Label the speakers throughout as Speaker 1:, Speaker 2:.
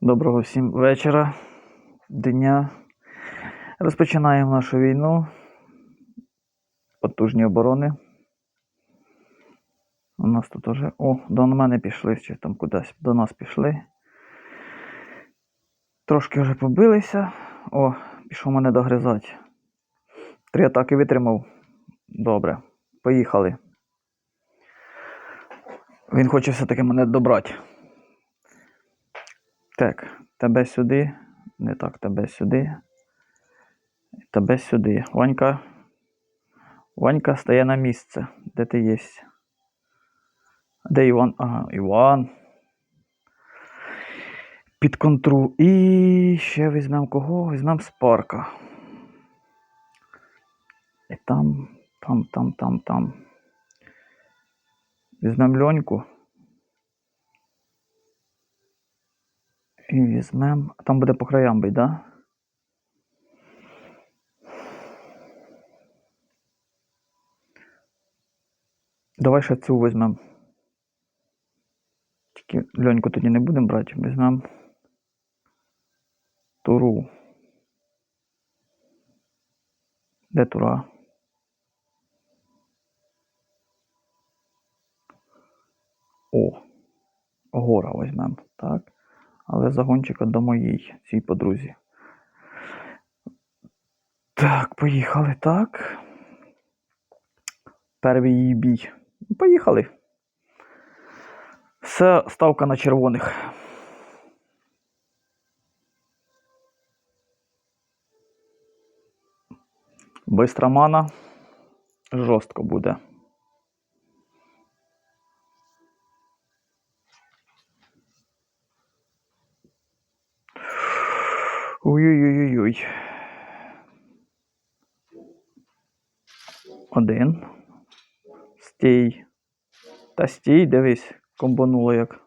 Speaker 1: Доброго всім вечора, дня. Розпочинаємо нашу війну. Потужні оборони. У нас тут уже. О, до мене пішли, чи там кудись до нас пішли. Трошки вже побилися. О, пішов мене догризати. Три атаки витримав. Добре. Поїхали. Він хоче все-таки мене добрати. Так, тебе сюди. Не так, тебе сюди. Тебе сюди. Ванька. Ванька стає на місце. Де ти є? Де Іван? Ага, Іван. Під контру. І ще візьмемо кого? Візьмемо Спарка. І там, там, там, там, там. Візьмемо льоньку. І візьмемо. Там буде по краям бить, да? Давай ще цю візьмемо. Тільки льоньку тоді не будемо брати, візьмемо туру. Де тура? О, гора візьмемо, так. Але загончика до моїй цій подрузі. Так, поїхали так. Перший її бій. Поїхали. Все, ставка на червоних. Бистра мана. Жорстко буде. Ой-ой-ой-ой. Один. Стій. Та стій, дивись, комбануло як.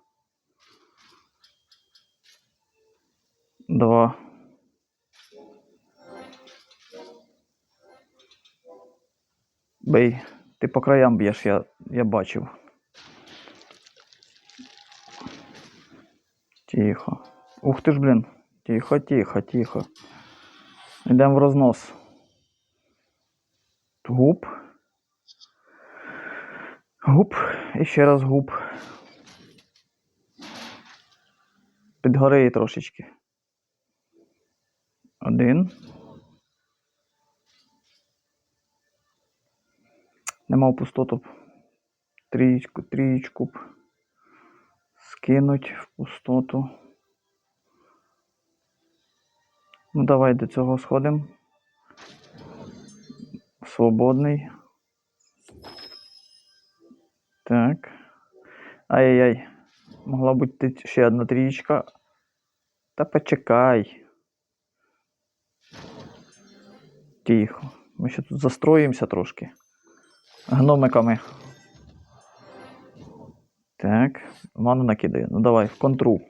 Speaker 1: Два. Бей. Ти по краям б'єш, я, я бачив. Тихо. Ух ти ж, блін. Тихо, тихо, тихо. Йдемо в рознос. Гуп. Гуп. І ще раз гуп. Підгори її трошечки. Один. Нема в пустоту. Трієчку, трієчку. Скинуть в пустоту. Ну, давай до цього сходимо. Свободний. Так. Ай-яй-яй. Могла бути ще одна трієчка. Та почекай. Тихо. Ми ще тут застроїмося трошки. Гномиками. Так. Ману накидаю. Ну давай, в контру.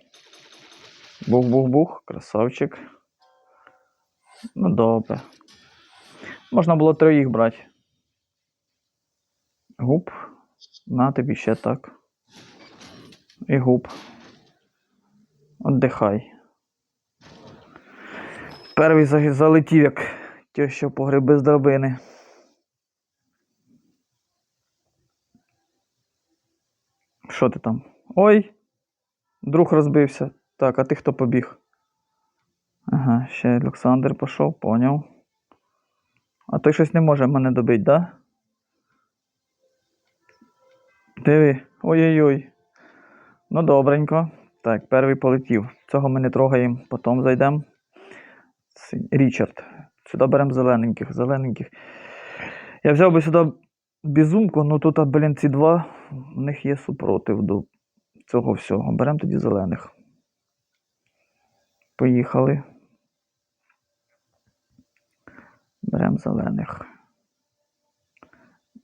Speaker 1: Бух-бух-бух. Красавчик. Ну, добре. Можна було троїх брати. Гуп. На тобі ще так. І гуп. Отдихай. Перший залетів, як теща по гриби з драбини. Що ти там? Ой! Друг розбився. Так, а ти хто побіг? Ага, ще Олександр пішов, поняв. А той щось не може мене добити, да? Диви. Ой-ой-ой. Ну, добренько. Так, перший полетів. Цього ми не трогаємо, потім зайдемо. Річард. Сюди беремо зелененьких, зелененьких. Я взяв би сюди безумку, ну тут, блін, ці два, в них є супротив до цього всього. Беремо тоді зелених. Поїхали. Беремо зелених.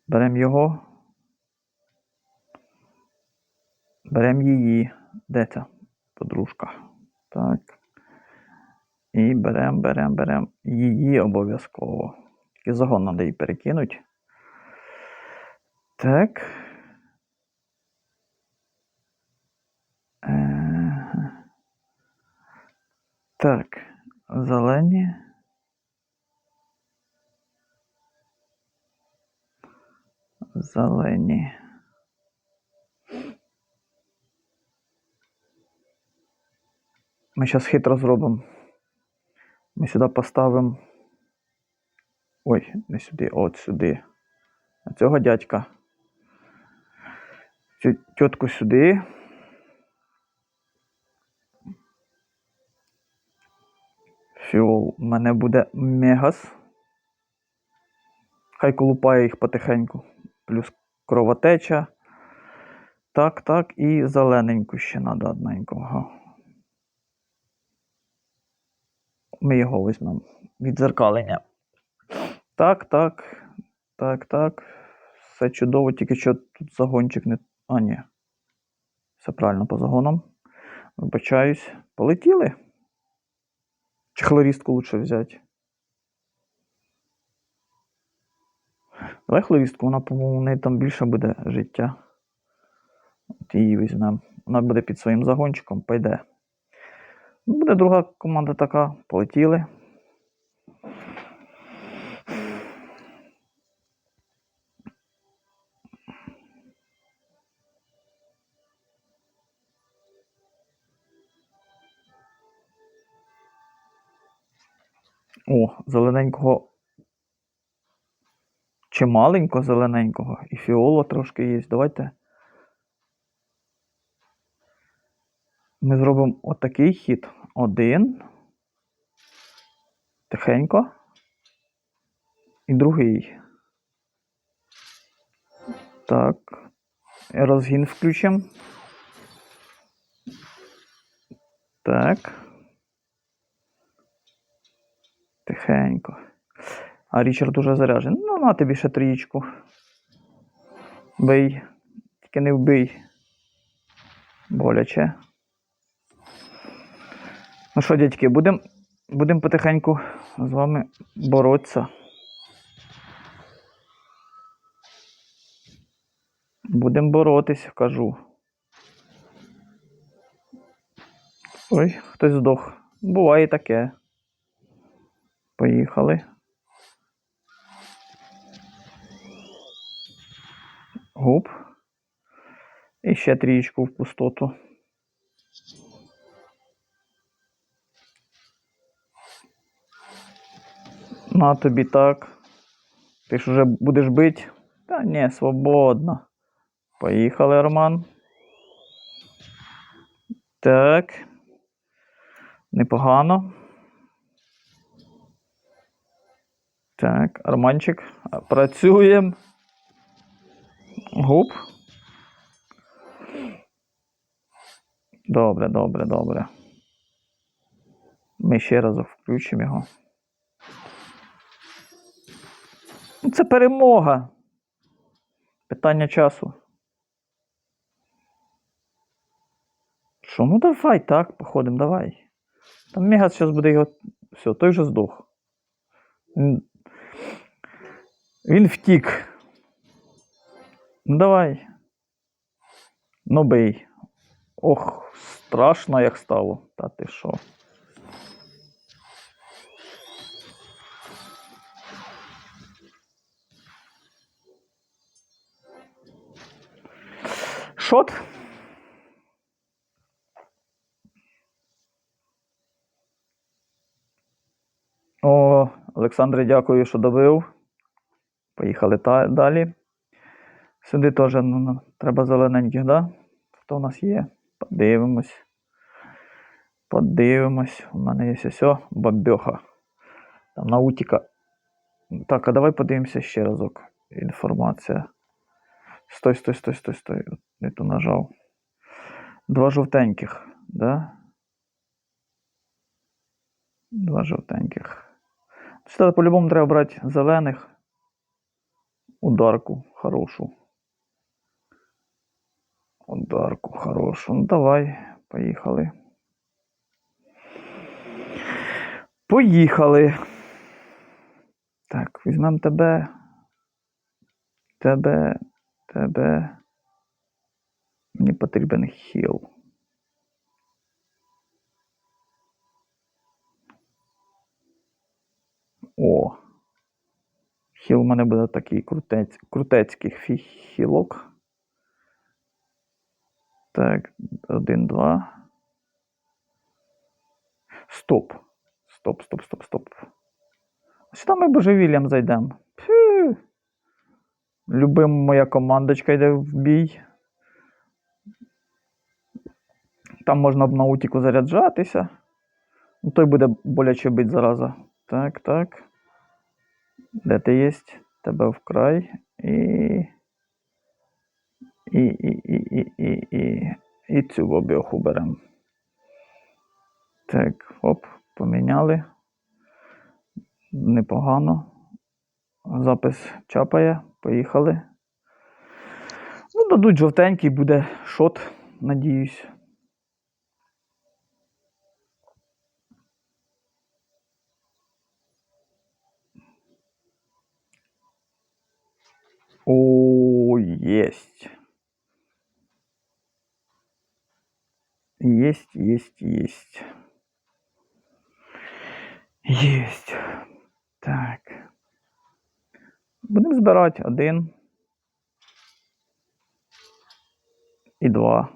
Speaker 1: Беремо його. Беремо її. Де ця подружка? Так. І беремо, беремо, беремо її обов'язково. Тільки загон треба її перекинути. Так. Так, зелені. Зелені. Ми зараз хитро зробимо. Ми сюди поставимо. Ой, не сюди, от сюди. А цього дядька. Цю тітку сюди. Фіол у мене буде мегас. Хай колупає їх потихеньку. Плюс кровотеча. Так, так, і зелененьку ще треба одненького. Ми його візьмемо. Відзеркалення. Так, так. Так, так. Все чудово, тільки що тут загончик не. А, ні. Все правильно по загонам. Вибачаюсь. Полетіли. Чи хлорістку лучше взяти? Хлорістку, вона, по-моєму, в неї там більше буде життя. От її візьмемо. Вона буде під своїм загончиком, пойде. Буде друга команда така. Полетіли. О, зелененького. Чи маленького зелененького. І фіола трошки є. Давайте. Ми зробимо отакий хід. Один. Тихенько. І другий. Так. Розгін включимо. Так. Тихенько. А Річард уже заряджений. Ну, на тобі ще трієчку. Бий. Тільки не вбий. Боляче. Ну що, дядьки, будемо будем потихеньку з вами боротися. Будемо боротися, кажу. Ой, хтось здох. Буває таке. Поїхали. Гуп. І ще трієчку в пустоту. На тобі так. Ти ж уже будеш бить? Та ні, свободно. Поїхали, Роман. Так. Непогано. Так, Романчик. Працюємо. Гуп. Добре, добре, добре. Ми ще разок включимо його. Ну, Це перемога. Питання часу. Що, ну давай так, походимо, давай. Там Мегас зараз буде його. Все, той вже здох. Він втік. Ну давай. Ну бий. Ох, страшно як стало. Та ти що? Шот. О, Олександре, дякую, що добив. Поїхали та, далі. Сюди теж ну, ну, треба зелененьких, да? Хто у нас є? Подивимось. Подивимось. У мене є ось бабьоха. Там наутіка. Так, а давай подивимося ще разок. Інформація. Стой, стой, стой, стой, стой. Не ту нажав. Два жовтеньких, да? Два жовтеньких. Сюди по-любому треба брати зелених. Ударку хорошу. Ударку хорошу. Ну давай, поїхали. Поїхали. Так, візьмем тебе. Тебе. Тебе. Мені потрібен хіл. О! Хіл у мене буде такий крутець, крутецький хілок. Так, один, два. Стоп. Стоп, стоп, стоп, стоп. Сюди ми божевіллям зайдемо. Любим моя командочка йде в бій. Там можна б на утіку заряджатися. Ну, той буде боляче бить зараза. Так, так. Де ти єсть? Тебе вкрай. І. І, і, і, і, і, і. І цю обіоху беремо. Так, оп, поміняли. Непогано. Запис чапає. Поїхали. Ну, дадуть жовтенький, буде шот, надіюсь. О, есть. Есть, есть, есть. Есть. Так. Будемо збирати один. І два.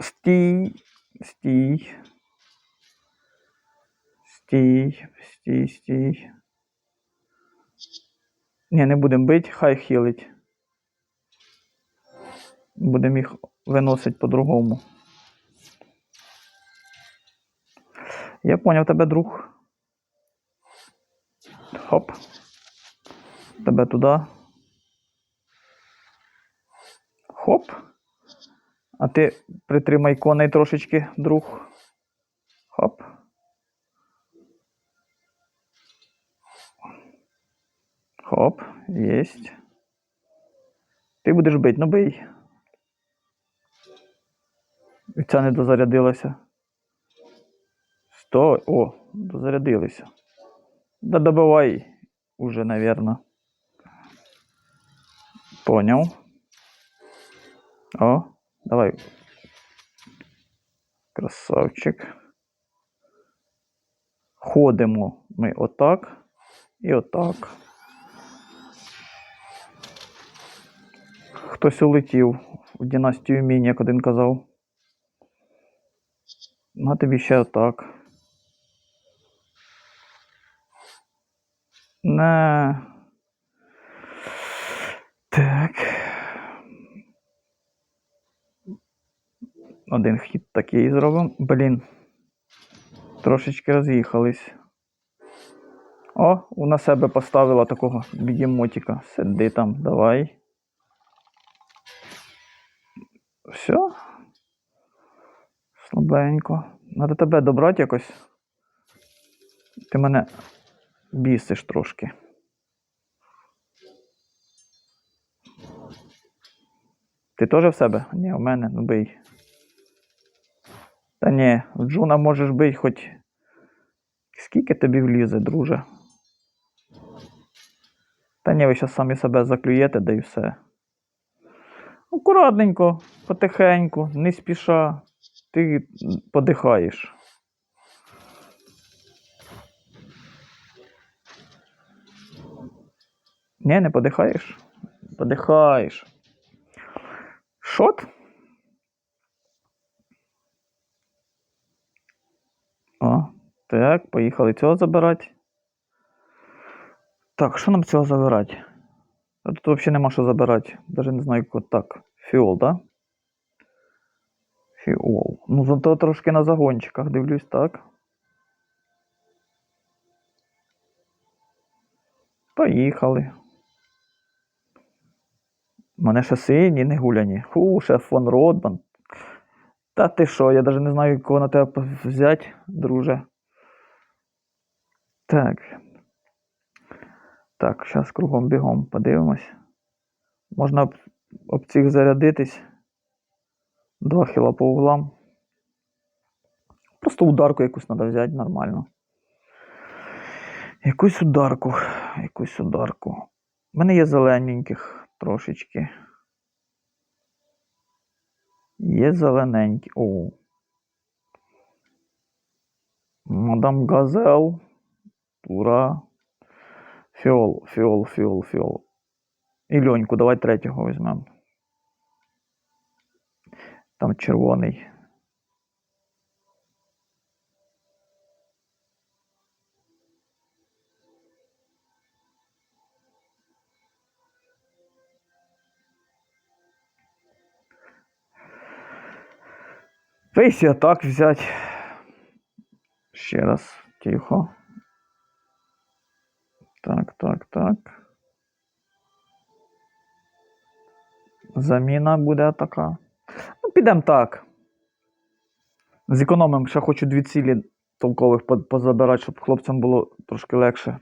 Speaker 1: Стій. Стій. Стій. Стій, стій. Ні, не будемо бити, хай хілить. Будемо їх виносити по-другому. Я поняв тебе, друг. Хоп. Тебе туди. Хоп. А ти притримай коней трошечки, друг. Хоп. Хоп, єсть. Ти будеш бити, ну бий. Ця не дозарядилася. Стой. О, дозарядилися. Да добивай уже, наверно. Поняв. О, давай. Красавчик. Ходимо ми отак і отак. Хтось улетів в династію Мінь, як один казав. На тобі ще отак. Не. Так. Один хід такий зробимо. Блін. Трошечки роз'їхались. О, у на себе поставила такого бігемотика. Сиди там, давай. Все. Слабенько. Надо тебе добрати якось. Ти мене бісиш трошки. Ти теж в себе? Ні, в мене, ну бий. Та ні, в Джуна можеш бити хоч. Скільки тобі влізе, друже? Та ні, ви зараз самі себе заклюєте, да і все. Акуратненько, потихеньку, не спіша. Ти подихаєш. Ні, не подихаєш? Подихаєш. Шот? О, так, поїхали цього забирати. Так, що нам цього забирати? А тут взагалі нема що забирати. Даже не знаю, як так. Фіол, да? Фіол. Ну, зато трошки на загончиках дивлюсь, так. Поїхали. У мене ще сині, не гуляні. Фу, ще фон Родман. Та ти що, я навіть не знаю, кого на тебе взяти, друже. Так. Так, зараз кругом бігом подивимось. Можна об, об цих зарядитись. Два хіла по углам. Просто ударку якусь треба взяти нормально. Якусь ударку. Якусь ударку. У мене є зелененьких трошечки. Є зелененькі. О. Мадам Газел. Тура. Фіол, фіол, фіол, фіол. І льоньку, давай третього візьмемо. Там червоний. Я так взять. Ще раз, тихо. Так, так, так. Заміна буде така. Ну, підемо так. Зекономимо, ще хочу дві цілі толкових позабирати, щоб хлопцям було трошки легше.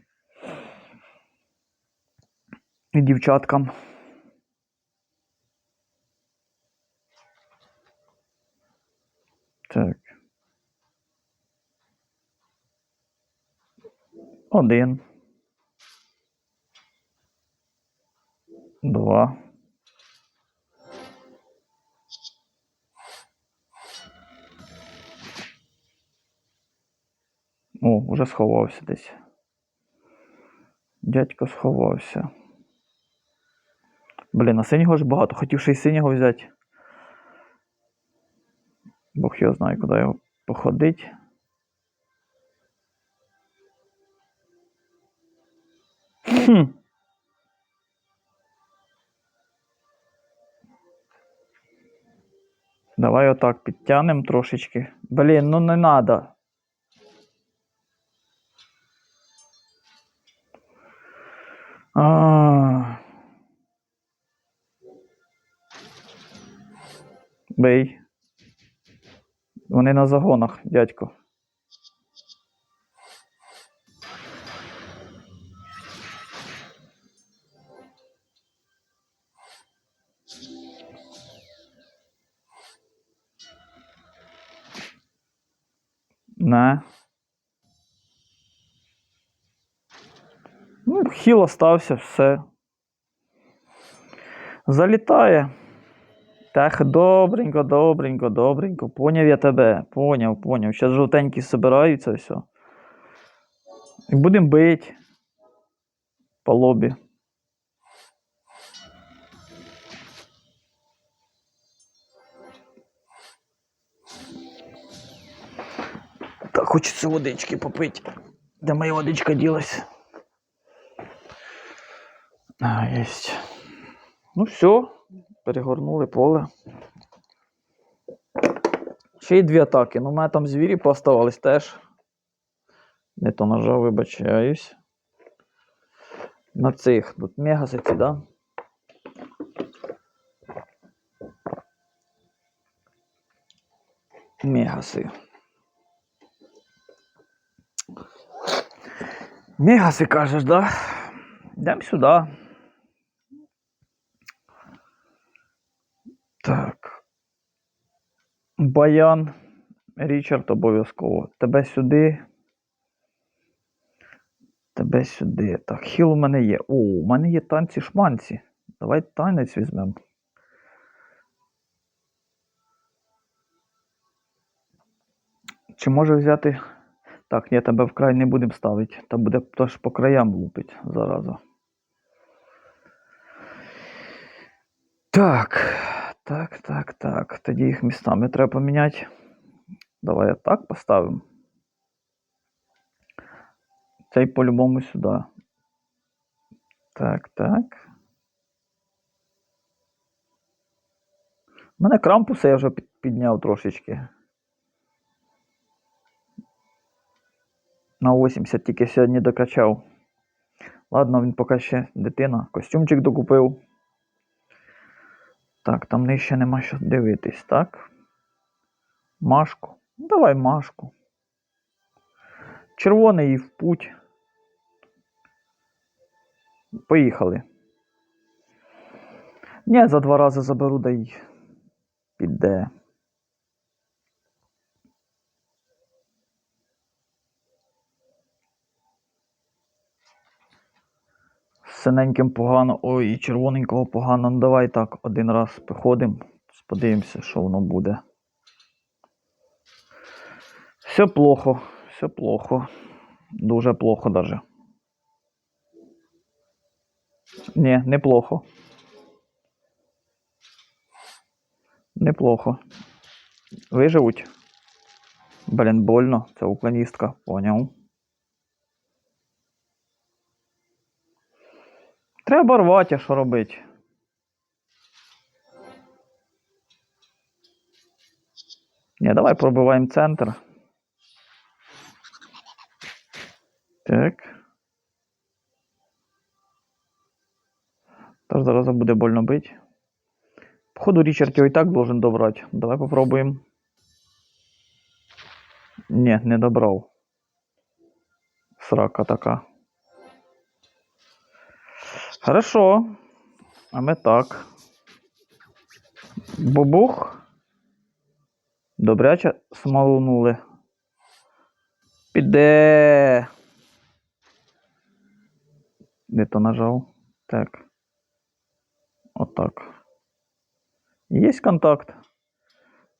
Speaker 1: І дівчаткам. Так. Один. Два. О, уже сховався десь. Дядько сховався. Блін, а синього ж багато. Хотів ще й синього взяти. Бог його знає, куди його походить. Хм. Давай отак підтягнемо трошечки. Блін, ну не надо. А. Бей. Вони на загонах, дядько. Не. Ну, хіл остався, все. Залітає. Так, добренько, добренько, добренько. Поняв я тебе. Поняв, поняв. Зараз жовтенькі збираються все. І будемо бити. По лобі. Так, хочеться водички попити. Де моя водичка ділась? А, єсть. Ну все, перегорнули поле. Ще й дві атаки. Ну, у мене там звірі поставались теж. Не то нажав, вибачаюсь. На цих. Тут мегаси ці, да? Мегаси. Мегаси кажеш, да? Йдемо сюди. Так. Баян. Річард обов'язково. Тебе сюди. Тебе сюди. Так, хіл у мене є. О, у мене є танці шманці. Давай танець візьмемо. Чи може взяти. Так, ні, тебе вкрай не будемо ставити. Та буде теж по краям лупить зараза. Так. Так, так, так. Тоді їх містами треба поміняти. Давай так поставимо. Цей по-любому сюди. Так, так. У мене крампуса я вже підняв трошечки. На 80 тільки сьогодні докачав. Ладно, він поки ще дитина. Костюмчик докупив. Так, там нижче нема що дивитись, так? Машку. Ну, Давай Машку. Червоний і в путь. Поїхали. Ні, за два рази заберу, да й піде. Синеньким погано, ой, і червоненького погано. Ну давай так один раз походимо. Подивимося, що воно буде. Все плохо, все плохо. Дуже плохо даже. Ні, неплохо. Неплохо. Виживуть. Блін, больно. Це уклоністка, поняв. Треба рвати, а що робити. Ні, давай пробиваємо центр. Так. Тож зараз буде больно бити. Походу, Річард його і так должен добрати. Давай попробуємо. Ні, не добрав. Срака така. Хорошо. А ми так. Бубух. Добряче смалунули. Піде. Де то нажав? Так. Отак. Є контакт.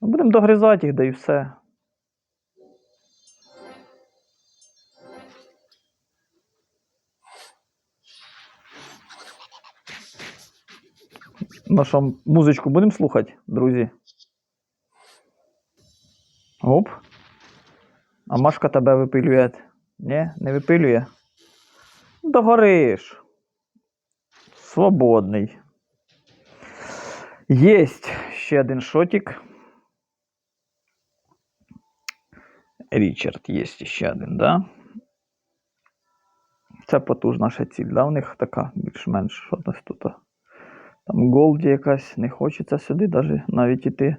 Speaker 1: Ну, Будемо догризати їх, да і все. Ну що, музичку будемо слухати, друзі? Оп. А Машка тебе випилює. Ні, не випилює. Догориш. Свободний. Єсть ще один шотик. Річард є ще один, да? Це потужна ще ціль, да? У них така більш-менш що десь тут. Там Голді якась, не хочеться сюди даже навіть іти.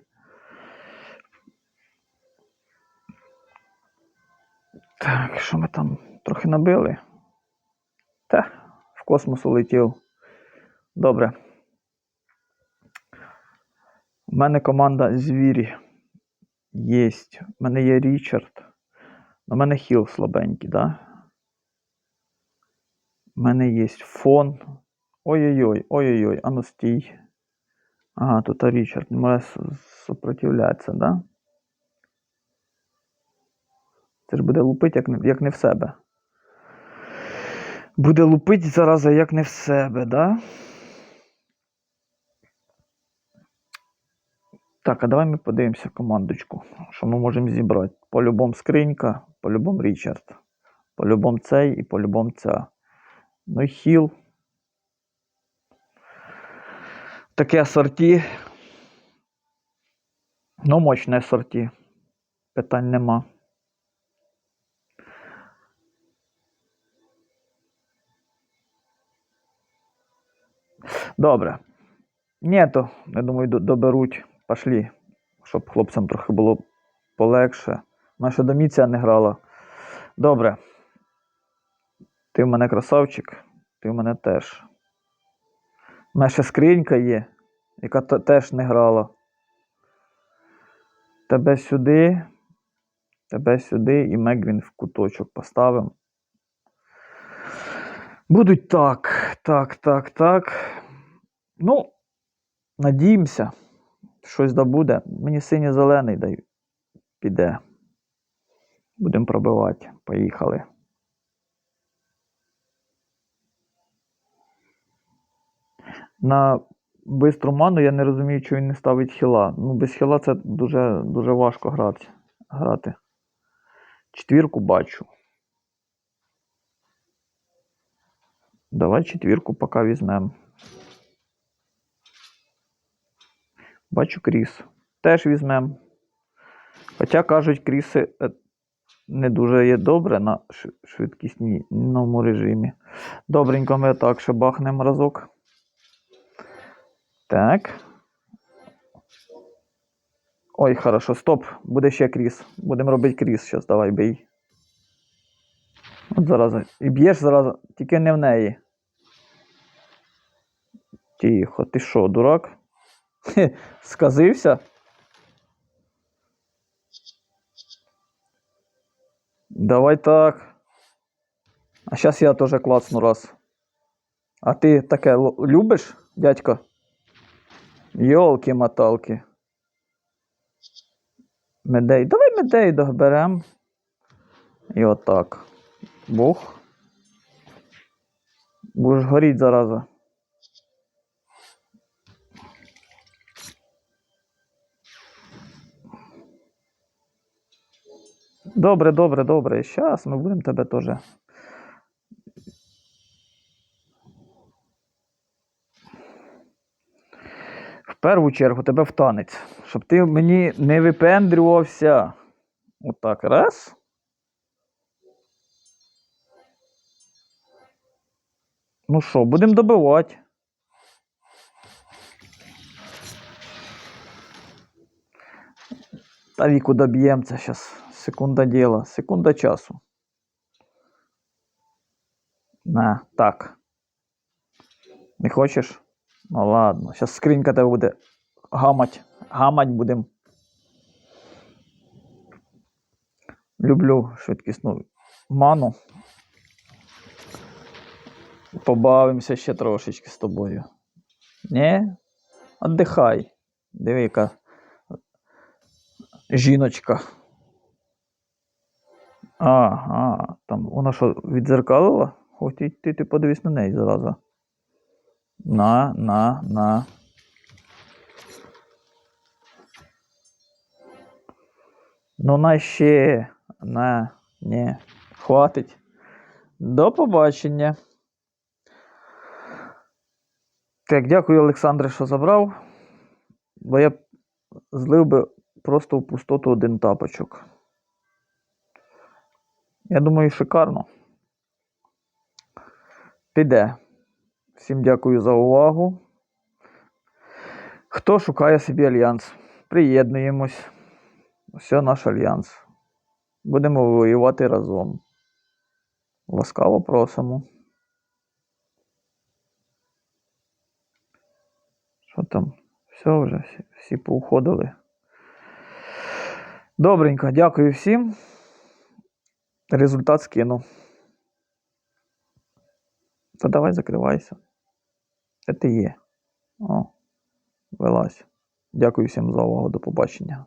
Speaker 1: Так, що ми там трохи набили? Та, в космос улетів. Добре. У мене команда звірі. Єсть. У мене є Річард. У мене хіл слабенький, да? У мене є фон. Ой-ой-ой, ой-ой-ой, а ну стій. Ага, тут Річард не с- супротивлятися, да? Це ж буде лупити, як не, як не в себе. Буде лупити зараза, як не в себе, да? Так, а давай ми подивимося командочку, що ми можемо зібрати. По-любому скринька, по-любому Річард. По-любому цей і по-любому ця. Ну хіл. Таке асорті. Ну, мощне асорті. Питань нема. Добре. Ні, то, я думаю, доберуть. Пошлі. Щоб хлопцям трохи було полегше. Наша доміця не грала. Добре. Ти в мене красавчик, ти в мене теж. У мене ще скринька є, яка теж не грала. Тебе сюди, тебе сюди і Мегвін в куточок поставимо. Будуть так, так, так, так. Ну, надіємося, щось добуде. Мені синьо-зелений дай піде. Будемо пробивати. Поїхали. На бистру ману я не розумію, чого він не ставить хіла. Ну, без хіла це дуже, дуже важко грати. грати. Четвірку бачу. Давай четвірку поки візьмемо. Бачу кріс. Теж візьмемо. Хоча кажуть, кріси е, не дуже є добре на ш- швидкісному режимі. Добренько ми так ще бахнемо разок. Так. Ой, хорошо, стоп. Буде ще кріс. Будемо робити кріс. Зараз давай бий. От зараз. І б'єш зараз, тільки не в неї. Тихо, ти що, дурак? Сказився? Давай так. А зараз я теж клацну раз. А ти таке любиш, дядько? Йолки-моталки. Медей. Давай медей доберем. І отак. Бог. Будеш горіть, зараза. Добре, добре, добре. Щас ми будемо тебе теж. Першу чергу тебе в танець, щоб ти мені не випендрювався. Отак, раз. Ну що, будемо добивати. Та віку доб'ємося зараз. Секунда діла, секунда часу. На, так. Не хочеш? Ну ладно, зараз скринька тебе буде гамать. Гамать будем. Люблю швидкісну ману. Побавимося ще трошечки з тобою. Ні? Отдихай. Диви, яка жіночка. Ага, там вона що, відзеркалила? Хоч ти, ти подивись на неї зразу. На, на, на. Ну на ще. На, ні. Хватить. До побачення. Так, дякую, Олександре, що забрав. Бо я злив би просто в пустоту один тапочок. Я думаю, шикарно. Піде. Всім дякую за увагу. Хто шукає собі альянс? Приєднуємось. Все наш альянс. Будемо воювати разом. Ласкаво просимо. Що там? Все вже, всі, всі поуходили. Добренько, дякую всім. Результат скину. Та давай закривайся. Це є. О, велась. Дякую всім за увагу. До побачення.